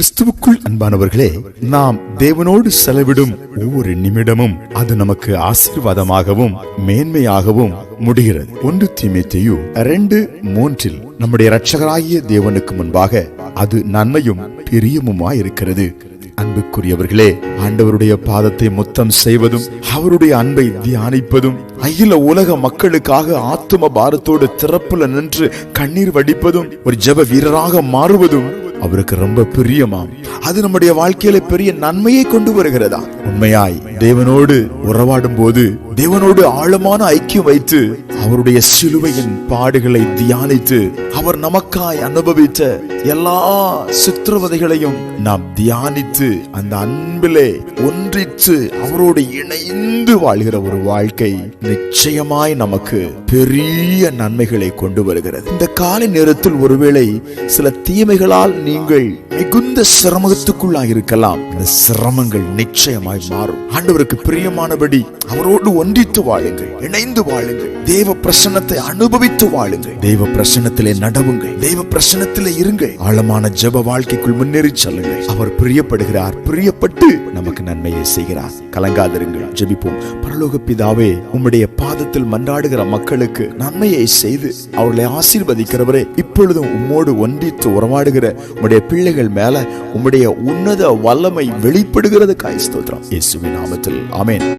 கிறிஸ்துவுக்குள் அன்பானவர்களே நாம் தேவனோடு செலவிடும் ஒவ்வொரு நிமிடமும் அது நமக்கு ஆசீர்வாதமாகவும் மேன்மையாகவும் முடிகிறது. ஒன்று தீமைத்தையு ரெண்டு மூன்றில் நம்முடைய இரட்சகராகிய தேவனுக்கு முன்பாக அது நன்மையும் பிரியமுமாய் இருக்கிறது அன்புக்குரியவர்களே ஆண்டவருடைய பாதத்தை முத்தம் செய்வதும் அவருடைய அன்பை தியானிப்பதும் அகில உலக மக்களுக்காக ஆத்தும பாரத்தோடு திறப்புல நின்று கண்ணீர் வடிப்பதும் ஒரு ஜெப வீரராக மாறுவதும் அவருக்கு ரொம்ப பிரியமாம். அது நம்முடைய வாழ்க்கையில பெரிய நன்மையை கொண்டு வருகிறதா? உண்மையாய் தேவனோடு உறவாடும் போது தேவனோடு ஆழமான ஐக்கியம் வைத்து அவருடைய சிலுவையின் பாடுகளை தியானித்து அவர் நமக்காய் அனுபவித்த எல்லா சித்திரவதைகளையும் நாம் தியானித்து அந்த அன்பிலே ஒன்றித்து அவரோடு இணைந்து வாழ்கிற ஒரு வாழ்க்கை நிச்சயமாய் நமக்கு பெரிய நன்மைகளை கொண்டு வருகிறது. இந்த காலை நேரத்தில் ஒருவேளை சில தீமைகளால் நீங்கள் மிகுந்த சிரமத்துக்குள்ளாக இருக்கலாம். இந்த சிரமங்கள் நிச்சயமாய் மாறும். ஆண்டவருக்கு பிரியமானபடி அவரோடு ஒன்றித்து வாழுங்கள் இணைந்து வாழுங்கள். தேவ பிரசனத்தை அனுபவித்து வாழுங்கள் தெய்வ பிரசனத்திலே நடவுங்கள் தெய்வ பிரசனத்திலே இருங்கள் ஆழமான ஜெப வாழ்க்கைக்குள் முன்னேறி செல்லுங்கள் அவர் பிரியப்படுகிறார் பிரியப்பட்டு நமக்கு நன்மையை செய்கிறார் கலங்காதிருங்கள் ஜெபிப்போம் பரலோக பிதாவே உம்முடைய பாதத்தில் மன்றாடுகிற மக்களுக்கு நன்மையை செய்து அவர்களை ஆசீர்வதிக்கிறவரே இப்பொழுதும் உம்மோடு ஒன்றித்து உறவாடுகிற உம்முடைய பிள்ளைகள் மேல உம்முடைய உன்னத வல்லமை வெளிப்படுகிறது காய் ஸ்தோத்திரம் இயேசுவின் நாமத்தில் ஆமேன்